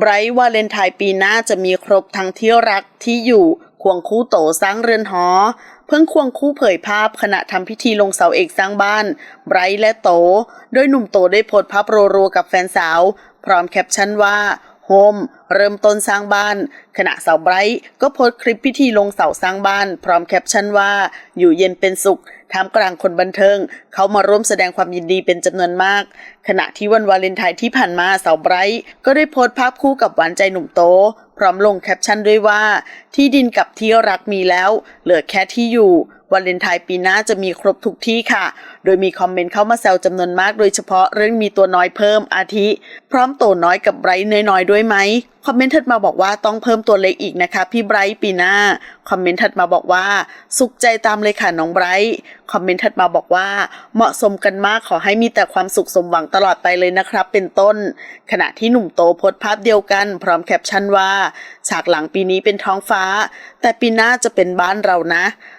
ไบรท์วาเลนไทน์ปีหน้าจะมีครบทั้งที่รักที่อยู่ควงคู่โตสร้างเรือนหอ เพิ่งควงคู่เผยภาพขณะทำพิธีลงเสาเอกสร้างบ้าน ไบรท์และโต โดยหนุ่มโตได้โพสภาพโรๆกับแฟนสาว พร้อมแคปชั่นว่า โฮมเริ่มต้นสร้างบ้าน ขณะสาวไบรท์ก็โพสต์คลิปพิธีลงเสาสร้างบ้าน พร้อมแคปชั่นว่าอยู่เย็นเป็นสุขท่ามกลางคนบันเทิง เขามาร่วมแสดงความยินดีเป็นจำนวนมาก ขณะที่วันวาเลนไทน์ที่ผ่านมาสาวไบรท์ก็ได้โพสต์ภาพคู่กับหวานใจหนุ่มโต พร้อมลงแคปชั่นด้วยว่า ที่ดินกับที่รักมีแล้ว เหลือแค่ที่อยู่ วาเลนไทน์ปีหน้าจะมีครบทุกที่ค่ะ โดยมีคอมเมนต์เข้ามาแซวจำนวนมาก โดยเฉพาะเรื่องมีตัวน้อยเพิ่มอาทิ พร้อมโตน้อยกับไบรท์น้อยๆด้วยไหมคอมเมนต์ถัดมาบอกว่าต้องเพิ่มตัวเล็กอีกนะคะ พี่ไบรท์ปีหน้า คอมเมนต์ถัดมาบอกว่า สุขใจตามเลยค่ะน้องไบรท์คอมเมนต์ถัดมาบอกว่า เหมาะสมกันมากขอให้มีแต่ความสุขสมหวังตลอดไปเลยนะครับ เป็นต้น ขณะที่หนุ่มโตโพสภาพเดียวกัน พร้อมแคปชั่นว่า ฉากหลังปีนี้เป็นท้องฟ้า แต่ปีหน้าจะเป็นบ้านเรานะ